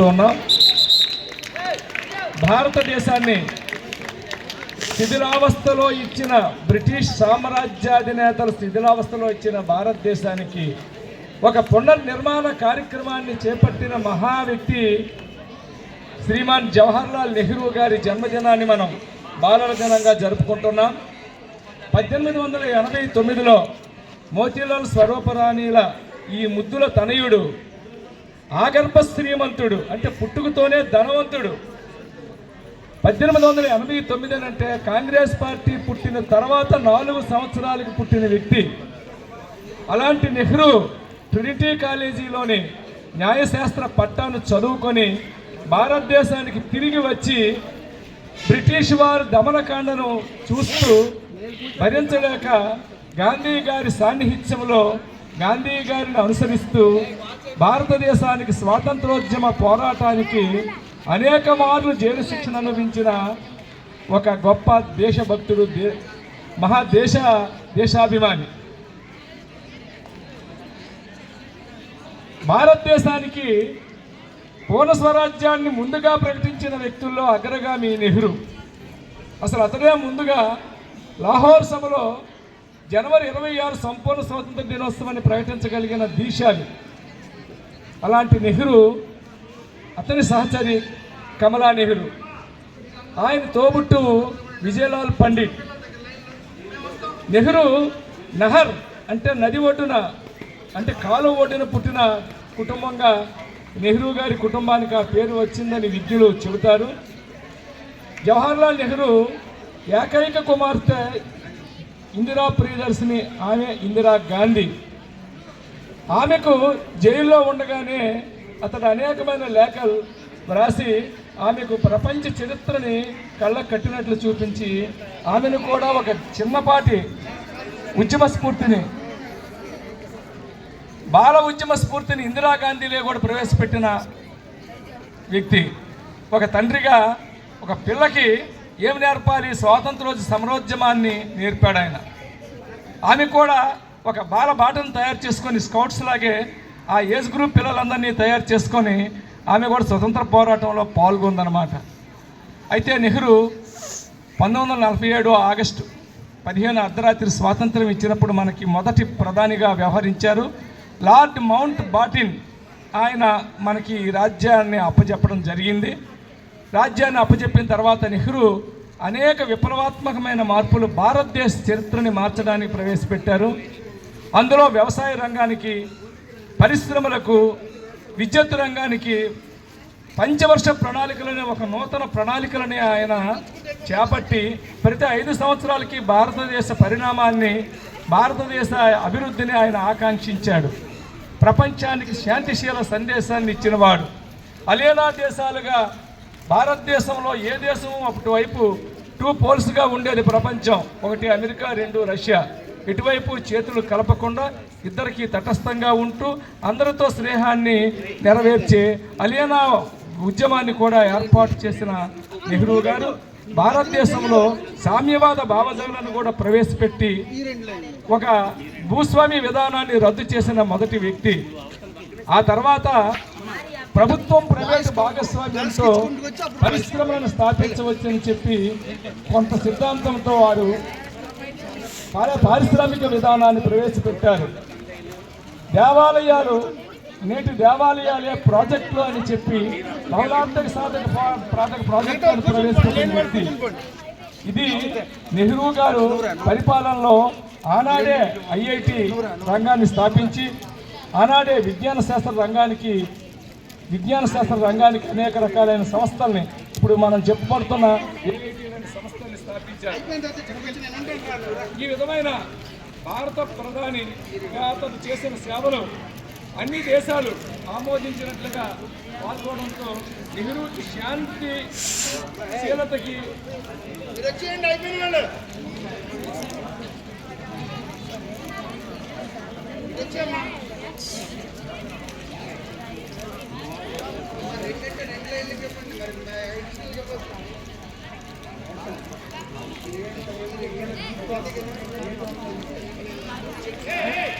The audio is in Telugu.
ఉన్నాం. భారతదేశాన్ని శిథిలావస్థలో ఇచ్చిన బ్రిటిష్ సామ్రాజ్యాధినేతలు శిథిలావస్థలో ఇచ్చిన భారతదేశానికి ఒక పునర్నిర్మాణ కార్యక్రమాన్ని చేపట్టిన మహా వ్యక్తి శ్రీమాన్ జవహర్లాల్ నెహ్రూ గారి జన్మదినాన్ని మనం బాలల దినంగా జరుపుకుంటున్నాం. పద్దెనిమిది వందల ఎనభై తొమ్మిదిలో మోతీలాల్ స్వరూపరాణిల ఈ ముద్దుల తనయుడు ఆగర్భ శ్రీమంతుడు అంటే పుట్టుకతోనే ధనవంతుడు. పద్దెనిమిది వందల ఎనభై తొమ్మిది అంటే కాంగ్రెస్ పార్టీ పుట్టిన తర్వాత నాలుగు సంవత్సరాలకు పుట్టిన వ్యక్తి. అలాంటి నెహ్రూ ట్రినిటీ కాలేజీలోని న్యాయశాస్త్ర పట్టాను చదువుకొని భారతదేశానికి తిరిగి వచ్చి బ్రిటిష్ వారి దమనకాండను చూస్తూ భరించలేక గాంధీ గారి సాన్నిహిత్యంలో గాంధీ గారిని అనుసరిస్తూ భారతదేశానికి స్వాతంత్రోద్యమ పోరాటానికి అనేక మార్లు జైలు శిక్షణ అనుభవించిన ఒక గొప్ప దేశభక్తుడు దే మహాదేశ దేశాభిమాని. భారతదేశానికి పూర్ణ స్వరాజ్యాన్ని ముందుగా ప్రకటించిన వ్యక్తుల్లో అగ్రగామి నెహ్రూ. అసలు అతడే ముందుగా లాహోర్ సభలో జనవరి ఇరవై ఆరు సంపూర్ణ స్వాతంత్ర దినోత్సవాన్ని ప్రకటించగలిగిన దీశాలి అలాంటి నెహ్రూ అతని సహచరి కమలా నెహ్రూ. ఆయన తోబుట్టు విజయలాల్ పండిట్. నెహ్రూ నహర్ అంటే నది ఒడ్డున అంటే కాలువ ఒడ్డున పుట్టిన కుటుంబంగా నెహ్రూ గారి కుటుంబానికి ఆ పేరు వచ్చిందని విద్యులు చెబుతారు. జవహర్లాల్ నెహ్రూ ఏకైక కుమార్తె ఇందిరా ప్రియదర్శిని ఆమె ఇందిరా గాంధీ. ఆమెకు జైల్లో ఉండగానే అతడు అనేకమైన లేఖలు వ్రాసి ఆమెకు ప్రపంచ చరిత్రని కళ్ళకు కట్టినట్లు చూపించి ఆమెను కూడా ఒక చిన్నపాటి ఉద్యమ స్ఫూర్తిని బాల ఉద్యమ స్ఫూర్తిని ఇందిరాగాంధీలే కూడా ప్రవేశపెట్టిన వ్యక్తి. ఒక తండ్రిగా ఒక పిల్లకి ఏం నేర్పాలి? స్వాతంత్రోద్య సమరోద్యమాన్ని నేర్పాడు ఆయన ఆమె కూడా ఒక బాల బాటను తయారు చేసుకొని స్కౌట్స్ లాగే ఆ ఏజ్ గ్రూప్ పిల్లలందరినీ తయారు చేసుకొని ఆమె కూడా స్వతంత్ర పోరాటంలో పాల్గొందనమాట అయితే నెహ్రూ పంతొమ్మిది వందల నలభై ఏడు ఆగస్టు పదిహేను అర్ధరాత్రి స్వాతంత్రం ఇచ్చినప్పుడు మనకి మొదటి ప్రధానిగా వ్యవహరించారు. లార్డ్ మౌంట్ బాటిన్ ఆయన మనకి ఈ రాజ్యాన్ని అప్పచెప్పడం జరిగింది. రాజ్యాన్ని అప్పచెప్పిన తర్వాత నెహ్రూ అనేక విప్లవాత్మకమైన మార్పులు భారతదేశ చరిత్రని మార్చడానికి ప్రవేశపెట్టారు. అందులో వ్యవసాయ రంగానికి పరిశ్రమలకు విద్యుత్ రంగానికి పంచవర్ష ప్రణాళికలనే ఒక నూతన ప్రణాళికలని ఆయన చేపట్టి ప్రతి ఐదు సంవత్సరాలకి భారతదేశ పరిణామాన్ని భారతదేశ అభివృద్ధిని ఆయన ఆకాంక్షించాడు. ప్రపంచానికి శాంతిశీల సందేశాన్ని ఇచ్చినవాడు. అలేనా దేశాలుగా భారతదేశంలో ఏ దేశము వైపు టూ పోల్స్గా ఉండేది ప్రపంచం. ఒకటి అమెరికా రెండు రష్యా. ఇటువైపు చేతులు కలపకుండా ఇద్దరికి తటస్థంగా ఉంటూ అందరితో స్నేహాన్ని నెరవేర్చే అలియనా ఉద్యమాన్ని కూడా ఏర్పాటు చేసిన నెహ్రూ గారు భారతదేశంలో సామ్యవాద భావజాలను కూడా ప్రవేశపెట్టి ఒక భూస్వామి విధానాన్ని రద్దు చేసిన మొదటి వ్యక్తి. ఆ తర్వాత ప్రభుత్వం ప్రైవేట్ భాగస్వామ్యంతో పరిశ్రమలను స్థాపించవచ్చని చెప్పి కొంత సిద్ధాంతంతో వారు పారిశ్రామిక విధానాన్ని ప్రవేశపెట్టారు. దేవాలయాలు నేటి దేవాలయాలే ప్రాజెక్టులు అని చెప్పి బహుళార్థక సాధక ప్రాజెక్ట్ ప్రాజెక్టులను ప్రవేశపెట్టిన వ్యక్తి. ఇది నెహ్రూ గారు పరిపాలనలో ఆనాడే ఐఐటి రంగాన్ని స్థాపించి ఆనాడే విజ్ఞాన శాస్త్ర రంగానికి విజ్ఞాన శాస్త్ర రంగానికి అనేక రకాలైన సంస్థల్ని ఇప్పుడు మనం చెప్పుకుంటున్న సంస్థని స్థాపించారు. ఈ విధమైన భారత ప్రధాని అతను చేసిన సేవలు అన్ని దేశాలు ఆమోదించినట్లుగా పాల్గొనడంతో నెహ్రూ శాంతి శీలతకి చెప్పండి Hey, hey!